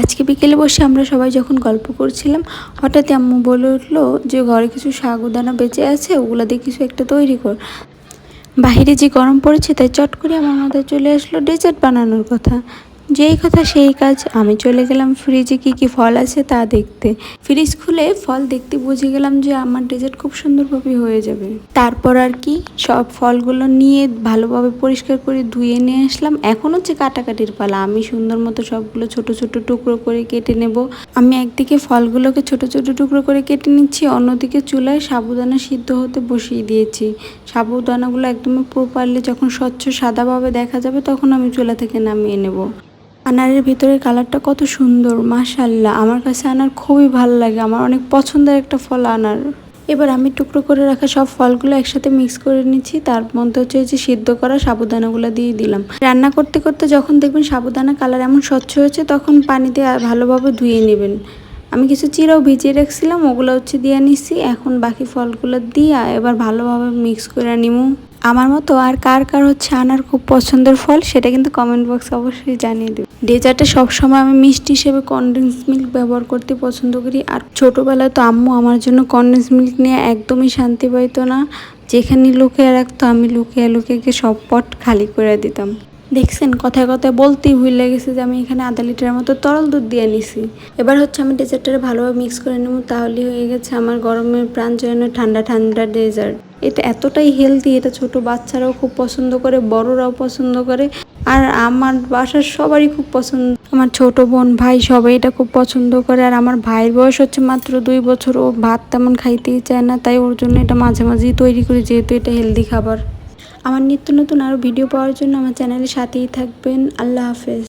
আজকে বিকেলে বসে আমরা সবাই যখন গল্প করছিলাম হঠাৎ আম্মু বলে উঠল যে ঘরে কিছু সাগুদানা বেঁচে আছে, ওগুলো দিয়ে কিছু একটা তৈরি কর। বাহিরে যে গরম পড়েছে, তাই চট করে আমার মাথায় চলে আসলো ডেজার্ট বানানোর কথা। যেই কথা সেই কাজ। আমি চলে গেলাম ফ্রিজে কি কি ফল আছে তা দেখতে। ফ্রিজ খুলে ফল দেখতে বুঝে গেলাম যে আমার ডেজার্ট খুব সুন্দরভাবে হয়ে যাবে। তারপর আর কি, সব ফলগুলো নিয়ে ভালোভাবে পরিষ্কার করে ধুয়ে নিয়ে আসলাম। এখন হচ্ছে কাটাকাটির পালা। আমি সুন্দর মতো সবগুলো ছোট ছোট টুকরো করে কেটে নেব। আমি একদিকে ফলগুলোকে ছোট ছোট টুকরো করে কেটে নিচ্ছি, অন্যদিকে চুলায় সাবুদানা সিদ্ধ হতে বসিয়ে দিয়েছি। সাবুদানাগুলো একদম প্রপারলি যখন স্বচ্ছ সাদাভাবে দেখা যাবে তখন আমি চুলা থেকে নামিয়ে নেব। আনারের ভিতরের কালারটা কত সুন্দর মাশাল্লাহ আমার কাছে আনার খুবই ভালো লাগে, আমার অনেক পছন্দের একটা ফল আনার। এবার আমি টুকরো করে রাখা সব ফলগুলো একসাথে মিক্স করে নিচ্ছি, তার মধ্যে হচ্ছে যে সিদ্ধ করা সাবুদানাগুলো দিয়ে দিলাম। রান্না করতে করতে যখন দেখবেন সাবুদানা কালার এমন স্বচ্ছ হয়েছে, তখন পানিতে ভালোভাবে ধুয়ে নেবেন। আমি কিছু চিরাও ভিজিয়ে রাখছিলাম, ওগুলো হচ্ছে দিয়ে নিচ্ছি। এখন বাকি ফলগুলো দিয়ে এবার ভালোভাবে মিক্স করে নিমু। আমার মতো আর কার কার হচ্ছে আনার খুব পছন্দের ফল, সেটা কিন্তু কমেন্ট বক্সে অবশ্যই জানিয়ে দেবে ডেজার্টে সবসময় আমি মিষ্টি হিসেবে কনডেন্স মিল্ক ব্যবহার করতে পছন্দ করি। আর ছোটোবেলায় তো আম্মু আমার জন্য কনডেন্স মিল্ক নিয়ে একদমই শান্তি পাইতো না। যেখানে লুকিয়ে রাখতো, আমি লুকিয়ে লুকিয়ে সব পট খালি করে দিতাম। দেখছেন, কথায় কথায় বলতেই ভুলে গেছে যে আমি এখানে আধা লিটারের মতো তরল দুধ দিয়ে নিছি। এবার হচ্ছে আমি ডেজার্টটা ভালোভাবে মিক্স করে নেব, তাহলে হয়ে গেছে আমার গরমের প্রাণ জন্য ঠান্ডা ঠান্ডা ডেজার্ট। এটা এতটাই হেলদি এটা ছোট বাচ্চারাও খুব পছন্দ করে, বড়রাও পছন্দ করে, আর আমার বাসার সবারই খুব পছন্দ। আমার ছোট বোন, ভাই সবাই এটা খুব পছন্দ করে, আর আমার ভাইয়ের বয়স হচ্ছে মাত্র দুই বছর, ও ভাত তেমন খাইতেই চায় না, তাই ওর জন্য এটা মাঝে মাঝেই তৈরি করি, যেহেতু এটা হেলদি খাবার। আমার নিত্য নতুন আরও ভিডিও পাওয়ার জন্য আমার চ্যানেলের সাথেই থাকবেন। আল্লাহ হাফেজ।